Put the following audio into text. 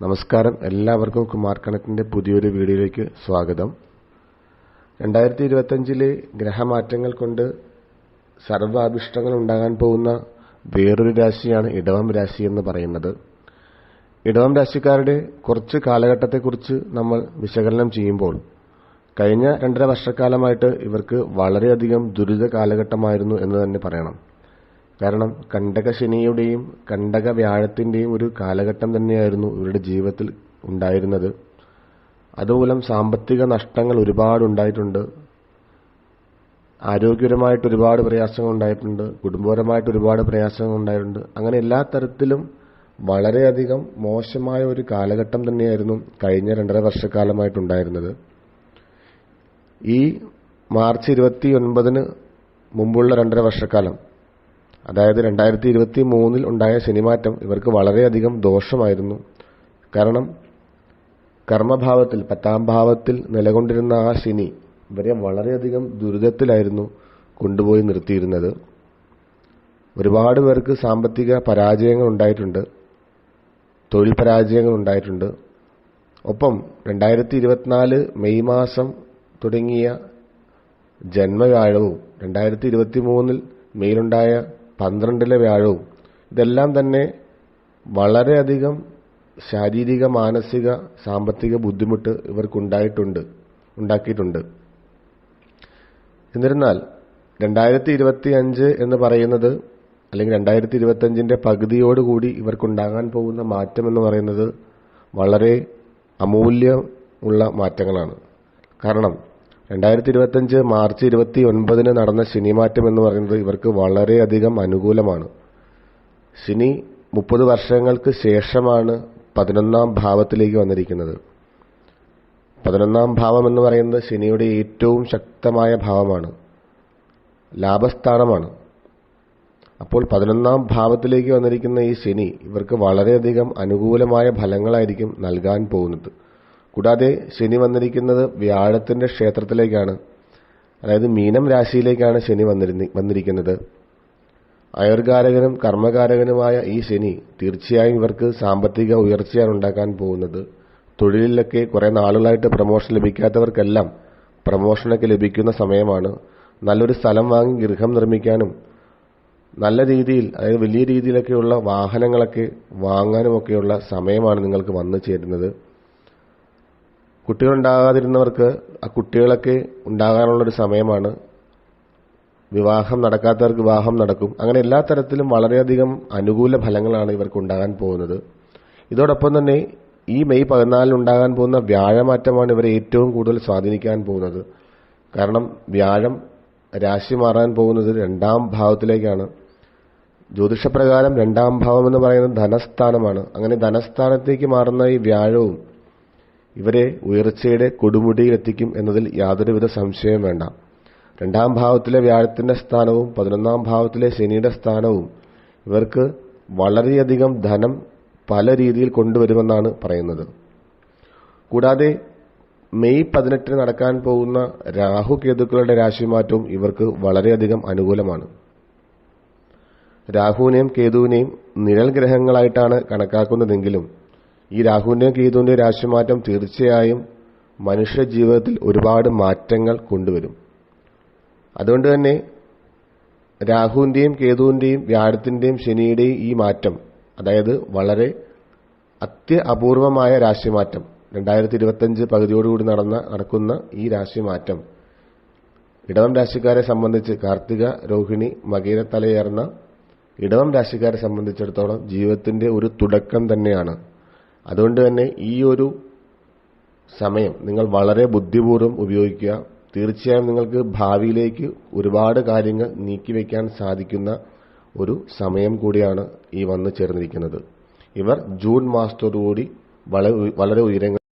നമസ്കാരം. എല്ലാവർക്കും കുമാർ കണക്കിന്റെ പുതിയൊരു വീഡിയോയിലേക്ക് സ്വാഗതം. രണ്ടായിരത്തി ഇരുപത്തഞ്ചിലെ ഗ്രഹമാറ്റങ്ങൾ കൊണ്ട് സർവാഭിഷ്ടങ്ങൾ ഉണ്ടാകാൻ പോകുന്ന വേറൊരു രാശിയാണ് ഇടവം രാശി എന്ന് പറയുന്നത്. ഇടവം രാശിക്കാരുടെ കുറച്ച് കാലഘട്ടത്തെക്കുറിച്ച് നമ്മൾ വിശകലനം ചെയ്യുമ്പോൾ കഴിഞ്ഞ രണ്ടര വർഷക്കാലമായിട്ട് ഇവർക്ക് വളരെയധികം ദുരിത കാലഘട്ടമായിരുന്നു എന്ന് തന്നെ പറയണം. കാരണം കണ്ടക ശനിയുടെയും കണ്ടക വ്യാഴത്തിന്റെയും ഒരു കാലഘട്ടം തന്നെയായിരുന്നു ഇവരുടെ ജീവിതത്തിൽ ഉണ്ടായിരുന്നത്. അതുമൂലം സാമ്പത്തിക നഷ്ടങ്ങൾ ഒരുപാട് ഉണ്ടായിട്ടുണ്ട്. ആരോഗ്യപരമായിട്ട് ഒരുപാട് പ്രയാസങ്ങൾ ഉണ്ടായിട്ടുണ്ട്. കുടുംബപരമായിട്ട് ഒരുപാട് പ്രയാസങ്ങൾ ഉണ്ടായിട്ടുണ്ട്. അങ്ങനെ എല്ലാ തരത്തിലും വളരെയധികം മോശമായ ഒരു കാലഘട്ടം തന്നെയായിരുന്നു കഴിഞ്ഞ രണ്ടര വർഷക്കാലമായിട്ടുണ്ടായിരുന്നത് ഈ മാർച്ച് ഇരുപത്തി ഒൻപതിന് മുമ്പുള്ള രണ്ടര വർഷക്കാലം അതായത് രണ്ടായിരത്തി ഇരുപത്തി മൂന്നിൽ ഉണ്ടായ ശനിമാറ്റം ഇവർക്ക് വളരെയധികം ദോഷമായിരുന്നു. കാരണം കർമ്മഭാവത്തിൽ പത്താം ഭാവത്തിൽ നിലകൊണ്ടിരുന്ന ആ ശനി ഇവരെ വളരെയധികം ദുരിതത്തിലായിരുന്നു കൊണ്ടുപോയി നിർത്തിയിരുന്നത്. ഒരുപാട് പേർക്ക് സാമ്പത്തിക പരാജയങ്ങൾ ഉണ്ടായിട്ടുണ്ട്. തൊഴിൽ പരാജയങ്ങൾ ഉണ്ടായിട്ടുണ്ട്. ഒപ്പം രണ്ടായിരത്തി ഇരുപത്തിനാല് മെയ് മാസം തുടങ്ങിയ ജന്മവ്യാഴവും രണ്ടായിരത്തി ഇരുപത്തി മൂന്നിൽ മെയിലുണ്ടായ പന്ത്രണ്ടിലെ വ്യാഴവും. ഇതെല്ലാം തന്നെ വളരെയധികം ശാരീരിക മാനസിക സാമ്പത്തിക ബുദ്ധിമുട്ട് ഇവർക്കുണ്ടായിട്ടുണ്ട് ഉണ്ടാക്കിയിട്ടുണ്ട്. എന്നിരുന്നാൽ രണ്ടായിരത്തി ഇരുപത്തി അഞ്ച് എന്ന് പറയുന്നത് അല്ലെങ്കിൽ രണ്ടായിരത്തി ഇരുപത്തഞ്ചിന്റെ പകുതിയോടുകൂടി ഇവർക്കുണ്ടാകാൻ പോകുന്ന മാറ്റം എന്ന് പറയുന്നത് വളരെ അമൂല്യമുള്ള മാറ്റങ്ങളാണ്. കാരണം രണ്ടായിരത്തി ഇരുപത്തഞ്ച് മാർച്ച് ഇരുപത്തി ഒൻപതിന് നടന്ന ശനിമാറ്റം എന്ന് പറയുന്നത് ഇവർക്ക് വളരെയധികം അനുകൂലമാണ്. ശനി മുപ്പത് വർഷങ്ങൾക്ക് ശേഷമാണ് പതിനൊന്നാം ഭാവത്തിലേക്ക് വന്നിരിക്കുന്നത്. പതിനൊന്നാം ഭാവം എന്ന് പറയുന്നത് ശനിയുടെ ഏറ്റവും ശക്തമായ ഭാവമാണ്. ലാഭസ്ഥാനമാണ്. അപ്പോൾ പതിനൊന്നാം ഭാവത്തിലേക്ക് വന്നിരിക്കുന്ന ഈ ശനി ഇവർക്ക് വളരെയധികം അനുകൂലമായ ഫലങ്ങളായിരിക്കും നൽകാൻ പോകുന്നത്. കൂടാതെ ശനി വന്നിരിക്കുന്നത് വ്യാഴത്തിന്റെ ക്ഷേത്രത്തിലേക്കാണ്. അതായത് മീനം രാശിയിലേക്കാണ് ശനി വന്നിരിക്കുന്നത്. അയർകാരകനും കർമ്മകാരകനുമായ ഈ ശനി തീർച്ചയായും ഇവർക്ക് സാമ്പത്തിക ഉയർച്ചയാണ് ഉണ്ടാക്കാൻ പോകുന്നത്. തൊഴിലിലൊക്കെ കുറേ നാളുകളായിട്ട് പ്രമോഷൻ ലഭിക്കാത്തവർക്കെല്ലാം പ്രമോഷനൊക്കെ ലഭിക്കുന്ന സമയമാണ്. നല്ലൊരു സ്ഥലം വാങ്ങി ഗൃഹം നിർമ്മിക്കാനും നല്ല രീതിയിൽ അതായത് വലിയ രീതിയിലൊക്കെയുള്ള വാഹനങ്ങളൊക്കെ വാങ്ങാനുമൊക്കെയുള്ള സമയമാണ് നിങ്ങൾക്ക് വന്നു ചേരുന്നത്. കുട്ടികളുണ്ടാകാതിരുന്നവർക്ക് ആ കുട്ടികളൊക്കെ ഉണ്ടാകാനുള്ളൊരു സമയമാണ്. വിവാഹം നടക്കാത്തവർക്ക് വിവാഹം നടക്കും. അങ്ങനെ എല്ലാ തരത്തിലും വളരെയധികം അനുകൂല ഫലങ്ങളാണ് ഇവർക്ക് ഉണ്ടാകാൻ പോകുന്നത്. ഇതോടൊപ്പം തന്നെ ഈ മെയ് പതിനാലിന് ഉണ്ടാകാൻ പോകുന്ന വ്യാഴമാറ്റമാണ് ഇവരെ ഏറ്റവും കൂടുതൽ സ്വാധീനിക്കാൻ പോകുന്നത്. കാരണം വ്യാഴം രാശി മാറാൻ പോകുന്നത് രണ്ടാം ഭാവത്തിലേക്കാണ്. ജ്യോതിഷപ്രകാരം രണ്ടാം ഭാവം എന്ന് പറയുന്നത് ധനസ്ഥാനമാണ്. അങ്ങനെ ധനസ്ഥാനത്തേക്ക് മാറുന്ന ഈ വ്യാഴവും ഇവരെ ഉയർച്ചയുടെ കൊടുമുടിയിലെത്തിക്കും എന്നതിൽ യാതൊരുവിധ സംശയവും വേണ്ട. രണ്ടാം ഭാവത്തിലെ വ്യാഴത്തിന്റെ സ്ഥാനവും പതിനൊന്നാം ഭാവത്തിലെ ശനിയുടെ സ്ഥാനവും ഇവർക്ക് വളരെയധികം ധനം പല രീതിയിൽ കൊണ്ടുവരുമെന്നാണ് പറയുന്നത്. കൂടാതെ മെയ് പതിനെട്ടിന് നടക്കാൻ പോകുന്ന രാഹു കേതുക്കളുടെ രാശിമാറ്റവും ഇവർക്ക് വളരെയധികം അനുകൂലമാണ്. രാഹുവിനെയും കേതുവിനെയും നിഴൽ ഗ്രഹങ്ങളായിട്ടാണ് കണക്കാക്കുന്നതെങ്കിലും ഈ രാഹുവിന്റെയും കേതുവിന്റെയും രാശിമാറ്റം തീർച്ചയായും മനുഷ്യ ജീവിതത്തിൽ ഒരുപാട് മാറ്റങ്ങൾ കൊണ്ടുവരും. അതുകൊണ്ട് തന്നെ രാഹുവിന്റെയും കേതുവിന്റെയും വ്യാഴത്തിന്റെയും ശനിയുടെയും ഈ മാറ്റം അതായത് വളരെ അത്യപൂർവമായ രാശിമാറ്റം രണ്ടായിരത്തി ഇരുപത്തഞ്ച് പകുതിയോടുകൂടി നടന്ന നടക്കുന്ന ഈ രാശിമാറ്റം. ഇടവം രാശിക്കാരെ സംബന്ധിച്ച് കാർത്തിക രോഹിണി മകീര തലയേർന്ന ഇടവം രാശിക്കാരെ സംബന്ധിച്ചിടത്തോളം ജീവിതത്തിന്റെ ഒരു തുടക്കം തന്നെയാണ്. അതുകൊണ്ട് തന്നെ ഈ ഒരു സമയം നിങ്ങൾ വളരെ ബുദ്ധിപൂർവം ഉപയോഗിക്കുക. തീർച്ചയായും നിങ്ങൾക്ക് ഭാവിയിലേക്ക് ഒരുപാട് കാര്യങ്ങൾ നീക്കിവെക്കാൻ സാധിക്കുന്ന ഒരു സമയം കൂടിയാണ് ഈ വന്നു ചേർന്നിരിക്കുന്നത്. ഇവർ ജൂൺ മാസത്തോടുകൂടി വളരെ ഉയരങ്ങൾ